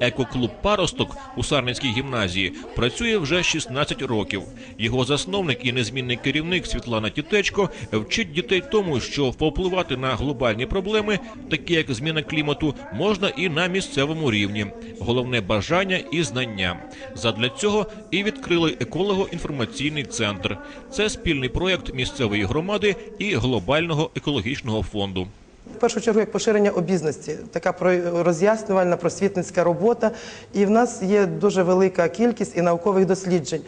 Екоклуб Паросток у Сарненській гімназії працює вже 16 років. Його засновник і незмінний керівник Світлана Тітечко вчить дітей тому, що впливати на глобальні проблеми, такі як зміна клімату, можна і на місцевому рівні. Головне бажання і знання. Задля цього і відкрили еколого-інформаційний центр. Це спільний проєкт місцевої громади і глобального екологічного фонду. В першу чергу як поширення обізності, така роз'яснювальна просвітницька робота. І в нас є дуже велика кількість і наукових досліджень,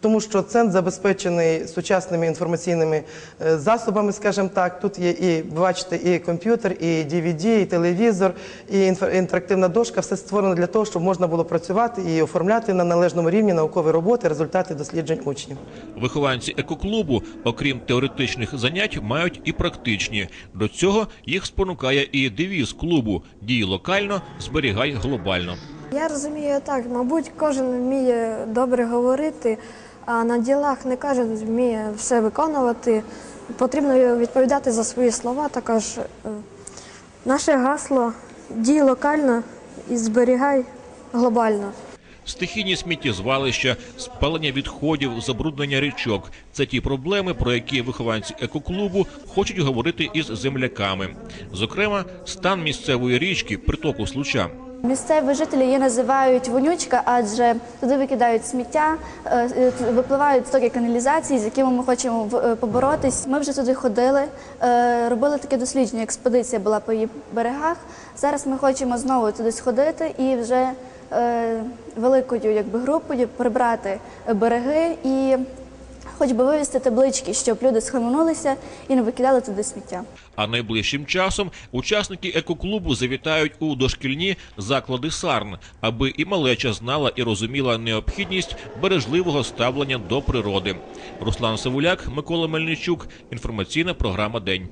тому що центр забезпечений сучасними інформаційними е, засобами, скажімо так. Тут є і бачите, і комп'ютер, і DVD, і телевізор, і інтерактивна дошка. Все створено для того, щоб можна було працювати і оформляти на належному рівні наукові роботи, результати досліджень учнів. Вихованці екоклубу, окрім теоретичних занять, мають і практичні. До цього їх спонукає і девіз клубу Дій локально, зберігай глобально. Я розумію так, мабуть, кожен вміє добре говорити, а на ділах не кожен вміє все виконувати. Потрібно відповідати за свої слова. Також е, наше гасло дій локально і зберігай глобально. Стихійні сміттєзвалища, спалення відходів, забруднення річок це ті проблеми, про які вихованці екоклубу хочуть говорити із земляками. Зокрема, стан місцевої річки, притоку случа. Місцеві жителі її називають вонючка, адже туди викидають сміття, е, е, випливають стоки каналізації, з якими ми хочемо е, поборотись. Ми вже туди ходили, робили таке дослідження. Експедиція була по її берегах. Зараз ми хочемо знову туди сходити і вже великою якби групою прибрати береги і хоч би вивести таблички, щоб люди схаменулися і не викидали туди сміття. А найближчим часом учасники екоклубу завітають у дошкільні заклади САРН, аби і малеча знала і розуміла необхідність бережливого ставлення до природи. Руслан Савуляк, Микола Мельничук. Інформаційна програма День.